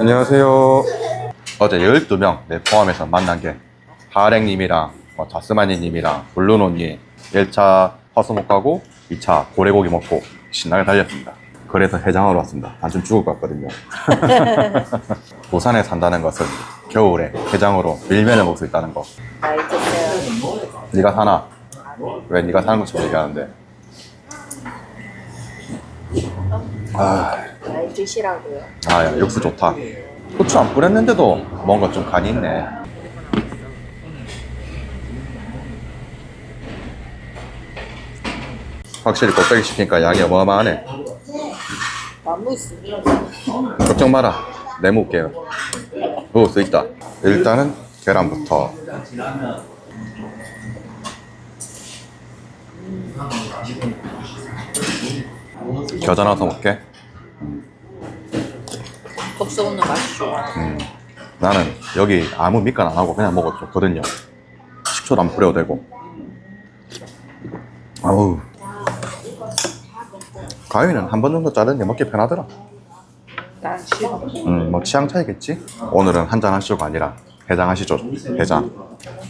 안녕하세요. 어제 12명 내 포함해서 만난 게 하랭님이랑 뭐 자스마니님이랑 블루노님 1차 화수목 가고 2차 고래고기 먹고 신나게 달렸습니다. 그래서 해장하러 왔습니다. 단순 죽을 것 같거든요. 부산에 산다는 것은 겨울에 해장으로 밀면을 먹을 수 있다는 거. 네가 사나? 왜 네가 사는 것처럼 얘기하는데? 아, 나이 드시라고요. 아, 야, 육수 좋다. 후추 안 뿌렸는데도 뭔가 좀 간이 있네. 확실히 곱빼기 시키니까 양이 어마어마하네. 나무 있으면 걱정 마라. 내놓을게요. 먹을 수 있다. 일단은 계란부터. 겨자 넣어서 먹게. 독서 오는 맛이 좋아. 음, 나는 여기 아무 밑간 안 하고 그냥 먹어도 좋거든요. 식초도 안 뿌려도 되고. 아우. 가위는 한 번 정도 자르는 게 먹기 편하더라. 난 싫어. 음, 뭐 취향 차이겠지? 오늘은 한잔 하시고가 아니라 해장하시죠. 해장.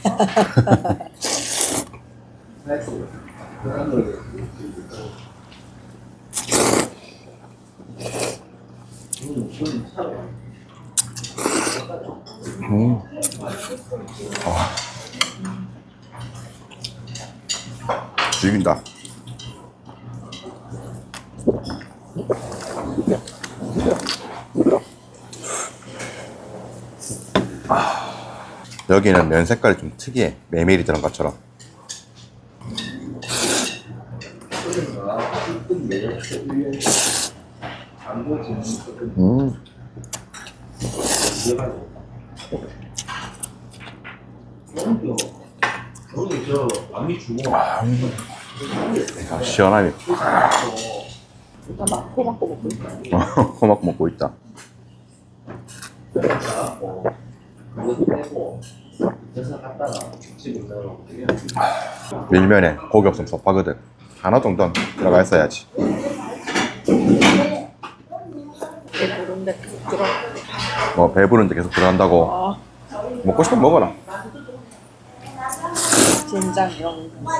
음. 아. 죽인다. 여기는 면 색깔이 좀 특이해. 메밀이 들은 것처럼. 음. 아, 시원하니. 나막 코막고 먹고 있다. 코막 먹고 있다. 밀면에 고기 없으면 섭하거든. 하나 정도는 들어가 있어야지. 내 부른데 계속 들어. 뭐 배부른데 계속 들어간다고 아, 먹고 싶으면 먹어라. 된장 이런 거.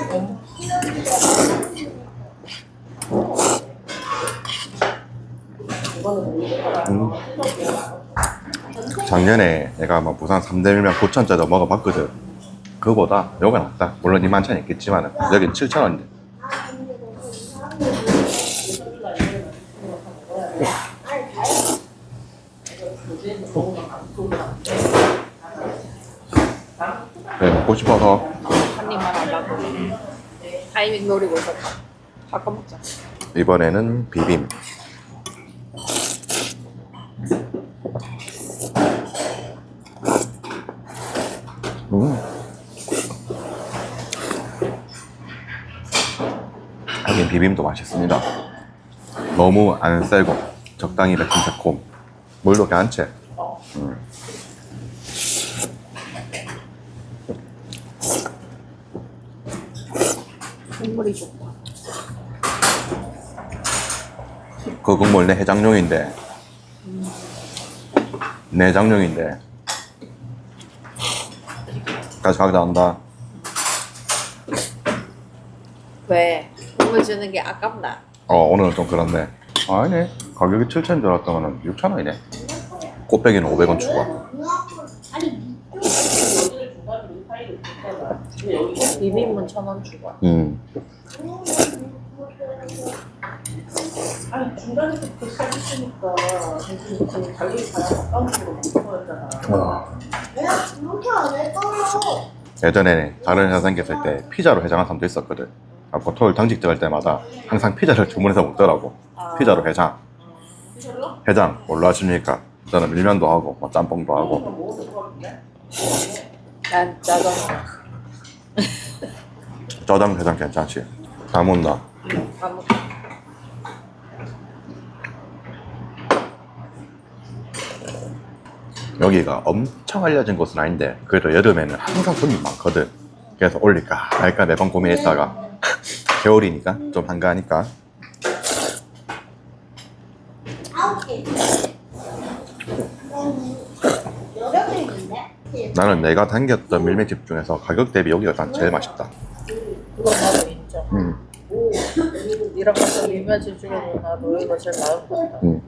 음. 작년에 내가 뭐 부산 3대 밀면 9천짜리 먹어봤거든. 그거보다 여기가 낫다. 물론 2만 천 있겠지만 여긴 7천 원인데. 네, 먹고 싶어서 한 입만 하려고. 타이밍 노리고 있었다. 바꿔 먹자. 이번에는 비빔. 음. 하긴 비빔도 맛있습니다. 너무 안 세고 적당히 맵긴 새콤. 물도 괜찮지? 음. 국물이 좋다. 그 국물 내 해장용인데 내장용인데 가져가기도 한다 왜? 국물 주는 게 아깝나? 어 오늘은 좀 그렇네 아니네 가격이 7천인 줄 알았더니 6천 원이네. 꽃배기는 500원 추가. 비빔은 천원 주고. 음. 아니 중간에서 그 시작했으니까 지금 자기 다 아까운으로 못 거였잖아. 예전에 다른 회사 생겼을 때 피자로 해장한 사람도 있었거든. 아, 보통 당직 들어갈 때마다 항상 피자를 주문해서 먹더라고. 피자로 해장 해장 뭘로 하십니까? 저는 밀면도 하고 뭐 짬뽕도 하고 같은데? 난 짜장. 짜장 해장 괜찮지? 다 못나 다 먹. 여기가 엄청 알려진 곳은 아닌데 그래도 여름에는 항상 손님 많거든 그래서 올릴까 말까 매번 고민했다가 겨울이니까 좀 한가하니까 나는 내가 당겼던 밀면집 중에서 가격 대비 여기가 난 제일 맛있다. 그건 나도 인정. 음, 이런 것도 밀면집 중에서 나도 이거 제일 나은 것 같다. 음.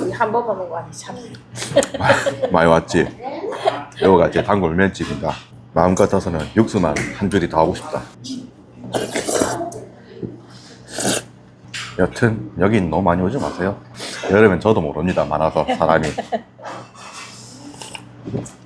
우리 한 번만 먹어 아니 참. 많이 왔지. 여기가 이제 단골 밀면집인가. 마음 같아서는 육수만 한 줄이 더 하고 싶다. 여튼 여긴 너무 많이 오지 마세요. 여름엔 저도 모릅니다. 많아서 사람이. Thank you.